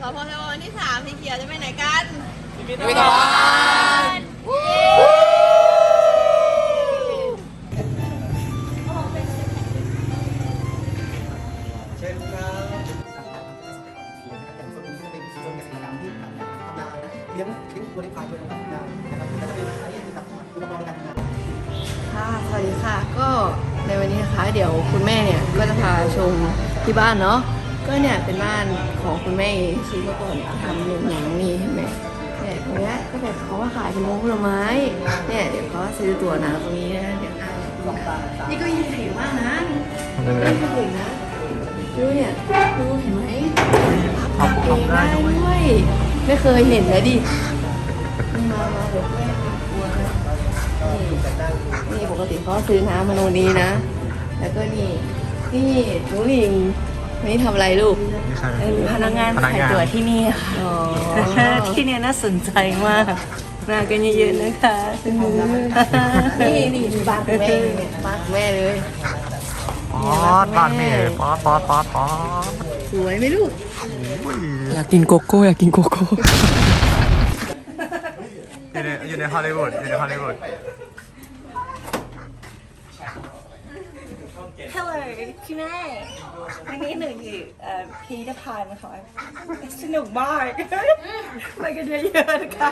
สพทวันที่สามสีเขียวจะไปไหนกันไปก่อนเช่นครับอย่างส่วนนี้จะเป็นส่วนกิจกรรมที่ทำงานเลี้ยงเลี้ยงวัวเลี้ยงควายด้วยนะครับนะครับก็จะเป็นอันนี้นะครับอุปกรณ์ในการทำงานค่ะสวัสดีค่ะ ก็ในวันนี้นะคะ เดี๋ยวคุณแม่เนี่ย ก็จะพาชมที่บ้านเนาะ ก็เนี่ยเป็นบ้านของคุณแม่เองคือเมื่อก่อนทำหนังนี่เห็นไหมเนี่ยตรงเนี้ยก็แบบเขาว่าขายเป็นโรงผลไม้เนี่ยเดี๋ยวเขาซื้อตัวหนังตรงนี้นะเดี๋ยวอ่านนี่ก็ยิ่งใหญ่านะนี่ก็ถึงนะดูเนี่ยดูเห็นไหมพับเองได้ด้วยไม่เคยเห็นเลยดินี่มามาเดี๋ยวกลัวนะนี่นี่ปกติเขาซื้อน้ำมาโนนี้นะ แล้วก็นี่นี่หนูหลิง นนี้ทำอะไรลูกพนักงานขายตั๋วที่นี่ค่ะ อ๋อที่เนี่ยน่าสนใจมาก มากันเยอะๆนะคะนี่นี่ดูบ้านคุณแม่เนี่ยบ้านคุณแม่เลย ป๊อดบ้านแม่ป๊อดป๊อดป๊อดป๊อดสวยไหมลูก อยากกินโกโก้อยากกินโกโก้อยู่ในอยู่ในฮอลลีวูดอยู่ในฮอลลีวูด ฮัลโหล พี่แม่วันนี้หนูอยู่เอ่อพิพิธภัณฑ์ค่ะสนุกมากไปกันเยอะๆนะคะ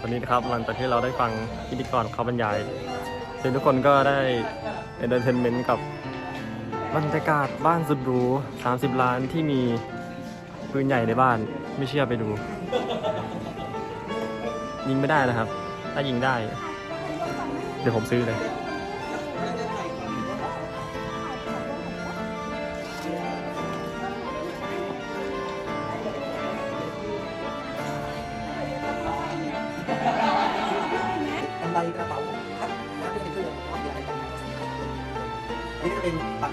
วันนี้นะครับหลังจากที่เราได้ฟังพิธีกรเขาบรรยายทุกคนก็ได้เอนเตอร์เทนเมนต์กับบรรยากาศบ้านสุดหรู30 ล้านที่มีปืนใหญ่ในบ้าน ไม่เชื่อไปดู ยิงไม่ได้นะครับ ถ้ายิงได้ เดี๋ยวผมซื้อเลย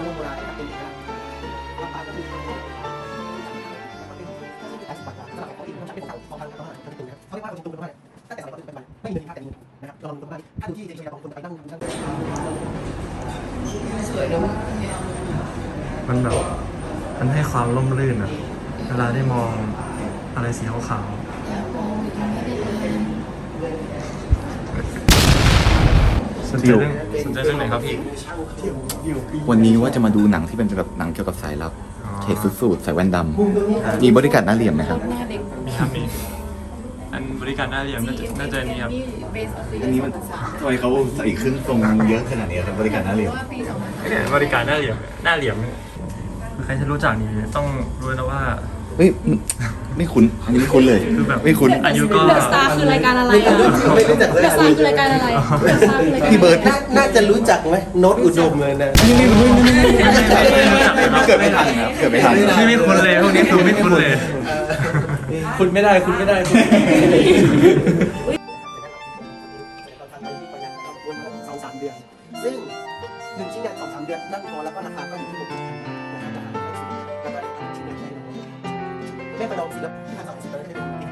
เป็นปากกาโบราณเป็นนะครับปากกาที่เป็นที่ที่ขายปากกาสำหรับของที่มันจะเป็นเสาของทางประมาณจะเป็นนะครับเขาเรียกว่าตรงๆเป็นว่าตั้งแต่สมัยก่อนเป็นไม่มีภาพแต่มีนะครับลองตรงนั้ถ้าดูที่เชียร์บางคนไปนั่งนั่งสวยเนาะมันแบบมันให้ความร่มรื่นอะเวลาได้มองอะไรสีขาว นใจเรื่องสนใจเรื่องไหนครับพี่วันนี้ว่าจะมาดูหนังที่เป็นแบบหนังเกี่ยวกับสายลับอ๋อเทสุดสูทใส่แว่นดำมีบริการหน้าเหลี่ยมไหมครับมีครับมีอันบริการหน้าเหลี่ยมน่าจะน่าจะนี่ครับอันนี้มันทำไมเขาใส่ขึ้นทรงเยอะขนาดนี้ครับบริการหน้าเหลี่ยมเนี่ยบริการหน้าเหลี่ยมหน้าเหลี่ยมใครจะรู้จักนี่ต้องรู้นะว่า เฮ้ยไม่คุ้นอันนี้ไม่คุ้นเลยคือแบบไม่คุ้น อายุก็ เดอะสตาร์คือรายการอะไรอะไม่รู้จักเลยเดอะสตาร์คือรายการอะไรเดอะสตาร์คือรายการพี่เบิร์ด น่าน่าจะรู้จักไหมโน้ตอุดมเลยนะเกิดไม่ทันครับเกิดไม่ทันไม่ไม่คุ้นเลยพวกนี้คือไม่คุ้นเลย คุณไม่ได้คุณไม่ได้คุณสองสามเดือน ซึ่งหนึ่งชิ้นเนี่ยสองสามเดือนนั่งพอแล้วก็ราคาก็อยู่ที่หกสิบน แม่ไปลองสิแล้วที่พันสองสิบแล้วได้เป็นติด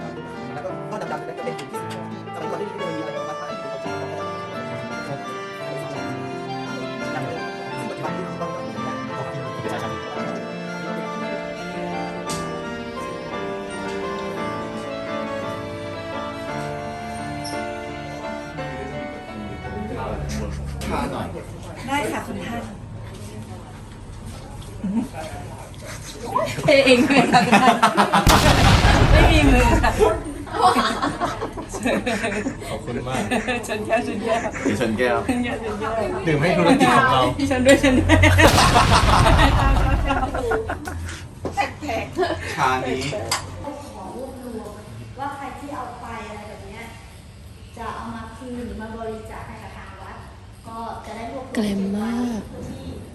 แล้วก็ก็ดำๆนั้นก็เป็นที่สุดสมัยก่อนที่ไม่มีอะไรมาถ่ายคุณเขาจะเขาจะอย่างเลยซึ่งปัจจุบันที่ต้องทำเนี่ยได้ค่ะคุณท่านเทเองเลยค่ะคุณท่านไม่มีมือค่ะ ขอบคุณมากชนแก้วชนแก้วเดี๋ยวชนแก้วชนแก้วชนแก้วดื่มให้ธุรกิจของเราชนด้วยชนด้วยชานี้ว่าใครที่เอาไปอะไรแบบเนี้ยจะเอามาคืนหรือมาบริจาคให้กับทางวัดก็จะได้รวบรวมแกลมมาก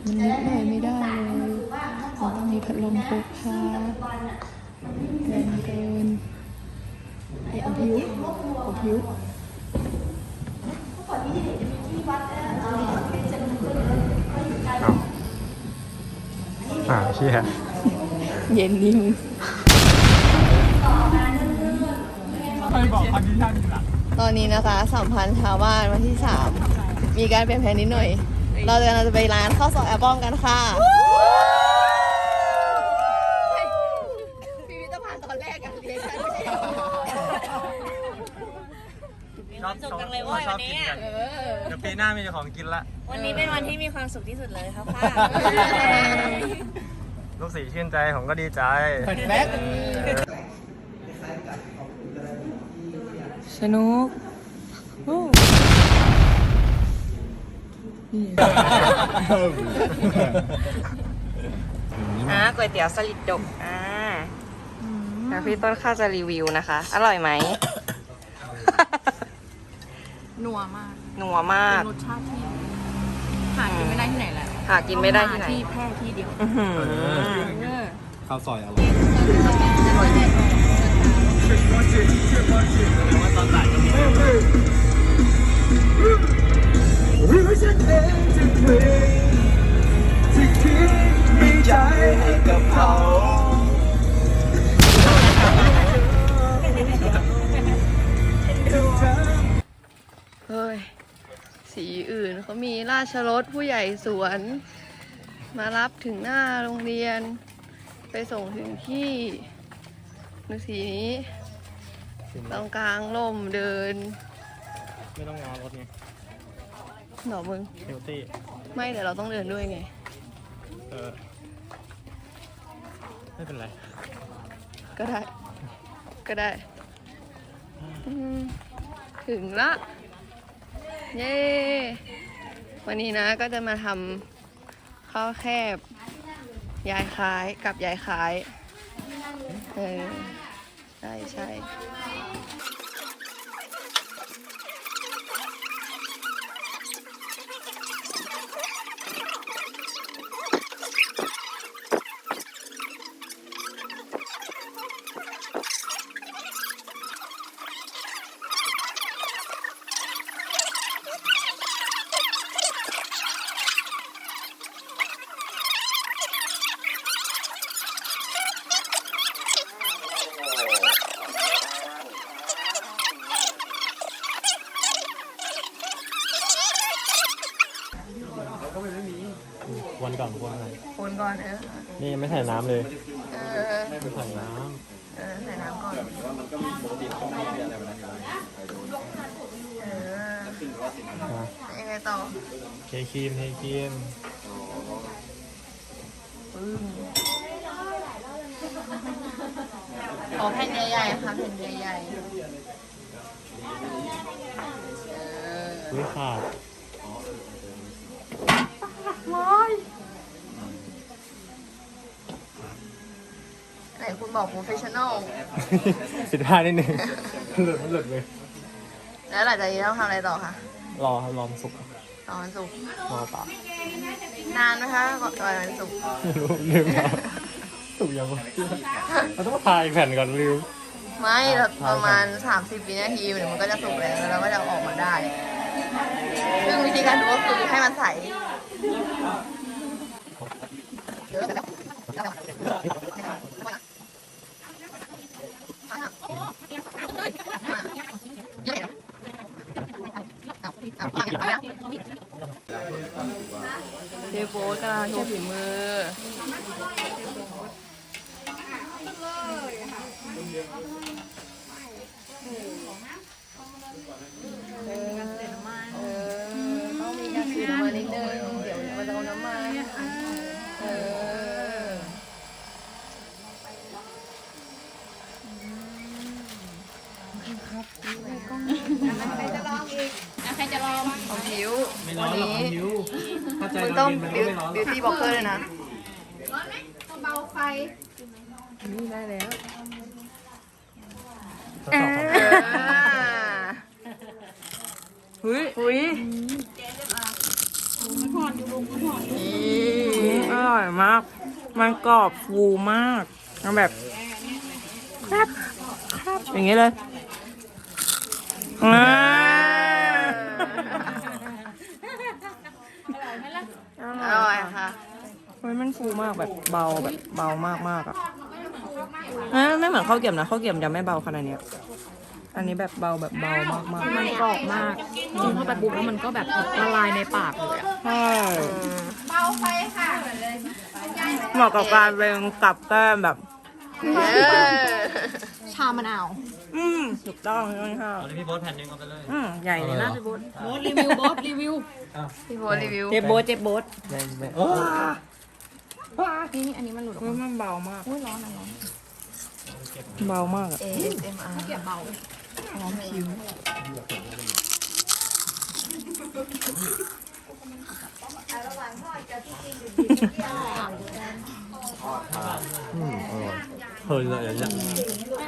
มันนิดหน่อยไม่ได้เลยคือว่าเมื่อก่อนมันต้องมีพัดลมพกพาปัจจุบันอะแกลมเกิน ไอเอาพิวเอาพิวเมื่อก่อนที่เห็นจะมีที่วัดเออเป็นจำนวนก็เยอะก็อยู่ไกลอ้าวอ่าเชี่ยเย็นนี่มึงตอนนี้นะคะสัมพันธ์ชาวบ้านวันที่สามมีการเปลี่ยนแปลงนิดหน่อย เราจะเราจะไปร้านข้าวซอยแอปเปิลกันค่ะ อบสุขจังเลยเว้ยชอวับนกินี้นอะกันเดี๋ยวปีหน้ามีของกินละวันนี้เป็นวันที่มีความสุขที่สุดเลยครับค่ะลูกสีชื่นใจผมก็ดีใจแบ็คสนุกอ่าก๋วยเตี๋ยวสลิดดกอ่าแล้วพี่ต้นข้าวจะรีวิวนะคะ อร่อยไหม นัวมากนัวมากรสชาติที่หากินไม่ได้ที่ไหนแล้วหากินไม่ได้ที่ไหนที่แพร่ที่เดียวอื้อหือข้าวซอยอร่อยเสีอื่น เขามีราชรถผู้ใหญ่สวน มารับถึงหน้าโรงเรียน ไปส่งถึงที่ดูสีนี้ตรงกลางล่มเดิน ไม่ต้องงอรถไงหนอมึงเฮลตี้ไม่แต่เราต้องเดินด้วยไง เออ ไม่เป็นไร ก็ได้ ก็ได้อืมถึงละ เย้ วันนี้นะก็จะมาทำข้าวแคบ ยายคล้ายกับยายคล้าย เออ ใช่ใช่ วันก่อนวันก่อนคนก่อนเออนี่ยังไม่ใส่น้ำเลยเออไม่ใส่น้เออใส่น้ำก่อนเออยังไงต่อำเทครีมเทครีมขอแผ่นใหญ่ๆค่ะแผ่นใหญ่ๆเออวิขาด ไหน คุณบอก professional สิบห้านิดนึงหลุดหลุดเลย แล้วหลังจากนี้ต้องทำอะไรต่อคะรอครับรอมนสุกตอนสุกร์รอตากนานไหมคะก่อนก่อนวันศุกร์ไม่รู้ลืมแล้วสุกยังวะเราต้องถ่ายแผ่นก่อนลืม ไม่แบบประมาณ 30วินาทีเดี๋ยวมันก็จะสุกแล้วแล้วเราก็จะเอาออกมาได้ ซึ่งวิธีการดูก็คือให้มันใสเดฟโบสกำลังโชว์ฝีมือ เออต้องมีการฉีดน้ำมันนิดนึง เดี๋ยวมันจะเอาน้ำมันเออของ ผิววันนี้มึงต้องบิวบิวตี้บล็อกเกอร์เลยนะเบาไฟนี่ได้แล้ว ทดสอบครับหุยหุยอร่อยมาก มันกรอบฟูมากมันแบบครับครับอย่างนี้เลยอ่า อร่อยค่ะเฮ้ยมันฟูมากแบบเบาแบบเบามากมากๆอะเอ้ยไม่เหมือนข้าวเกรี๊ยมนะข้าวเกรี๊ยมจะไม่เบาขนาดเนี้ยอันนี้แบบเบาแบบเบามากมากมันกรอบมากกินเข้าไปปุ๊บแล้วมันก็แบบละลายในปากเลยอะใช่เบาไฟค่ะเหมาะกับการเป็นกับแก้มแบบเออชามะนาว อืมถูกต้องเลยค่ะเอาเลยพี่โบ๊ทแผ่นหนึงเอาไปเลย อืมใหญ่เลยนะพี่โบ๊ทโบทรีวิวโบทรีวิวพี่โบทรีวิวเจ็บโบ๊ทเจ็บโบ๊ทนี่นี่อันนี้มันหลุดออกอุ๊มายมันเบามากอุ้ยร้อนอะร้อน เบามากอะ ASMR เก็บเบาหอมผิวเฮ้ยอะไรเนี่ยกับแกล้ง